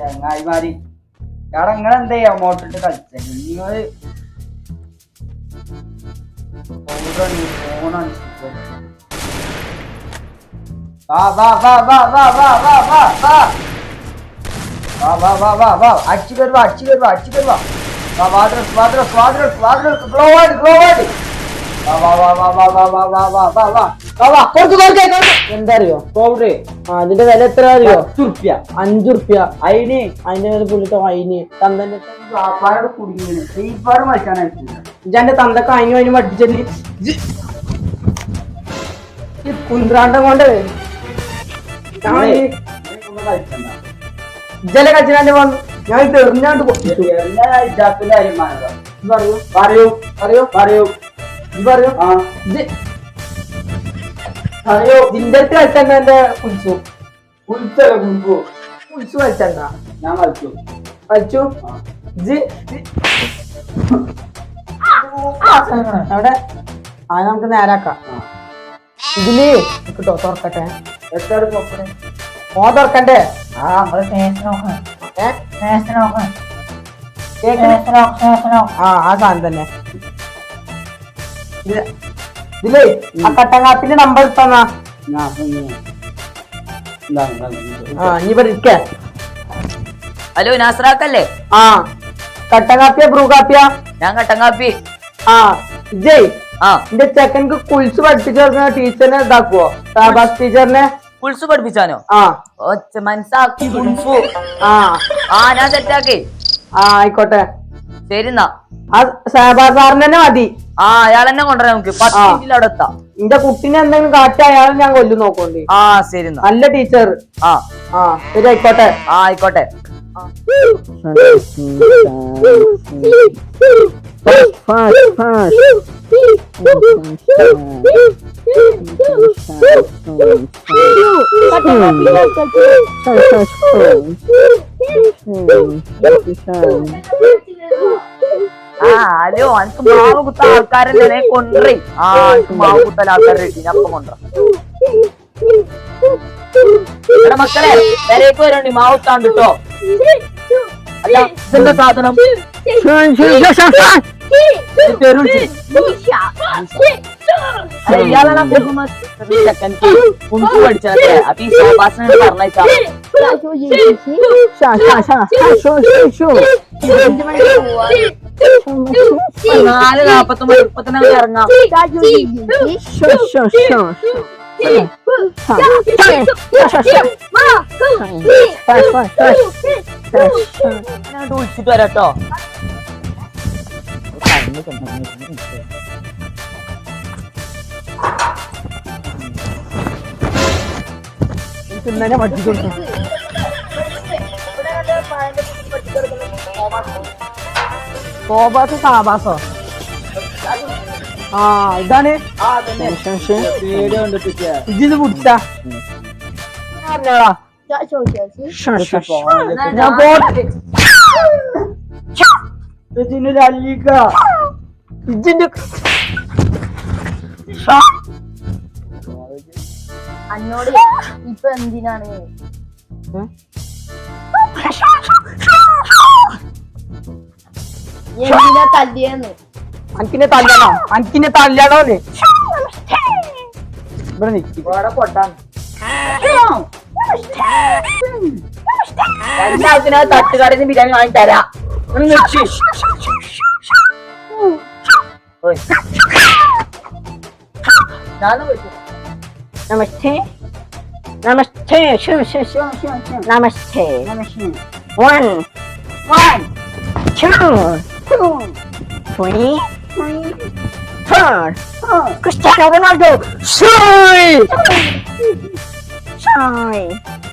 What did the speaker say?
ചങ്ങായിമാര് എടാ നിങ്ങൾ എന്താ ചെയ്യാ മോട്ടിട്ട് കളിച്ചത് നിങ്ങള് ഫോണാണ് വാ വാ വാ വാ വാ വാ വാ വാ വാ വാ വാ വാ വാ വാ അടിച്ചു കയറുക അടിച്ചു കയറുക അടിച്ചു കയറുക വാ വാദ്രസ് വാദ്രസ് വാദ്രസ് വാദ്രസ് ഗ്ലോ ആയിട്ട് ഗ്ലോ ആയിട്ട് വാ വാ വാ വാ വാ വാ വാ വാ വാ വാ കൊടുക്ക് കൊടുക്ക് എന്താ അറിയോ പൗഡർ അതിന്റെ വില എത്ര അറിയോ? പത്ത് റുപ്യ അഞ്ചു റുപ്യ അയിന് അതിന്റെ വില പുള്ളിട്ടോ അയിന് തന്തന്റെ വ്യാപാരം കുടുങ്ങിയാണ് തീപ്പാറ് മച്ചാനായിട്ടില്ല ഇജന്റെ തന്തക്ക് അയിനും അതിനും പഠിച്ചല്ലേ കുന്ത്രാണ്ടം കൊണ്ട് ഇജല കച്ചിനാന്റെ വന്നു ഞാൻ തെറിഞ്ഞാണ്ട് എല്ലാ ഇജാത്തിന്റെ കാര്യം പറയൂ. പറയൂ. പറയൂ. പറയൂ. പറയൂ. ആ. അയ്യോ നിന്റടുത്ത് കളിച്ചണ്ട എന്റെ കുൽസു? കുൽസല്ല കുൽസു? കുൽസു കളിച്ചണ്ട ഞാൻ കളിച്ചു കളിച്ചു ജി അവിടെ. ആ നമുക്ക് നേരാക്കാം. ഇതിൽ കിട്ടോ തുറക്കട്ടെ? എത്ര തുറക്കണേ ഓ തുറക്കണ്ടേ? ആ നമ്മൾ സ്നേഹത്തിന് നോക്കണം. സ്നേഹത്തിന് നോക്കണം. ആ ആ സാധനം തന്നെ. ഇതിലേ ആ കട്ടങ്ങാപ്പിന്റെ നമ്പർ ആ ഇനി ഇവിടെ ഹലോ നാസറാക്കല്ലേ? ആ കട്ടങ്ങാപ്പിയ ബ്രൂ കാപ്പിയ ഞാൻ കട്ടങ്കാപ്പി ആ ജയ് ആ. എന്റെ ചെക്കൻക്ക് കുളിച്ച് പഠിപ്പിച്ചു കൊടുക്കുന്ന ടീച്ചറിനെ ഇതാക്കുവോ? സാബാസ് ടീച്ചറിനെ? കുൾസ് പഠിപ്പിച്ചാനോ? ആ. ഒച്ച മനസ്സാക്കി കുൽസു. ആ. ആ ഞാൻ സെറ്റാക്കി. ആ ആയിക്കോട്ടെ. ശരി എന്നാ. ആ ഷാബാസ് സാറിന് തന്നെ മതി. ആ അയാൾ എന്നെ കൊണ്ടുവരാം നമുക്ക്. പത്ത് ആ. മിനിറ്റിൽ അവിടെ എത്താം. എന്റെ കുട്ടീനെ എന്തെങ്കിലും കാട്ടി അയാളെ ഞാൻ കൊല്ലു നോക്കോണ്ടി. ആ ശരി എന്നാ. നല്ല ടീച്ചർ ആ. ആ ശരി ആയിക്കോട്ടെ. ആ ആയിക്കോട്ടെ. അല്ലോ അനക്ക് മാവ് കുത്ത ആൾക്കാരല്ലേ കൊണ്ടേ ആ അനക്ക് മാവ് കുത്തൽ ആൾക്കാരെ അപ്പം കൊണ്ട ഇവിടെ മക്കളെ വരേക്ക് വരണ്ടി മാവ് കുത്താണ്ട് കേട്ടോ അല്ല ഇതെന്താ സാധനം? ഇയാളാണ് കുണ്ടു പഠിച്ചത് അപ്പൊ ഈ ശോഭാസനോട് പറഞ്ഞേക്കാം ശോ ശോ ശോ ശോ ശോ. നാല് നാപ്പത്തൊമ്പത് മുപ്പത്തിനാല് ഇറങ്ങാം വിളിച്ചിട്ട് വരാട്ടോ തിന്നെ പഠിപ്പിച്ചു കൊടുക്കും Soba to sana baso. Aa, idane. Aa, dene. Şen şen. Yere önde tutuyor. İdini vursa. Ne la? Ya çok Şen şen. Ne bot? İdini la liga. İdini. Şa. അന്നോട് ഇപ്പൊ എന്തിനാണ് എന്തിനാ തല്ലിയെന്ന് അനക്കിനെ തല്ലാണോ? അനക്കിനെ തല്ലാണോ ഇവിടെ നിൽക്കും പൊട്ടാൻ എല്ലാത്തിനാ തട്ടുകാരന് ബിരിയാണി വാങ്ങി തരാം. നമസ്തേ. നമസ്തേ. നമസ്തേ. നമസ്തേ. One. One. Two Boom! Three, three, four. Oh, Cristiano Ronaldo! Soy! Soy!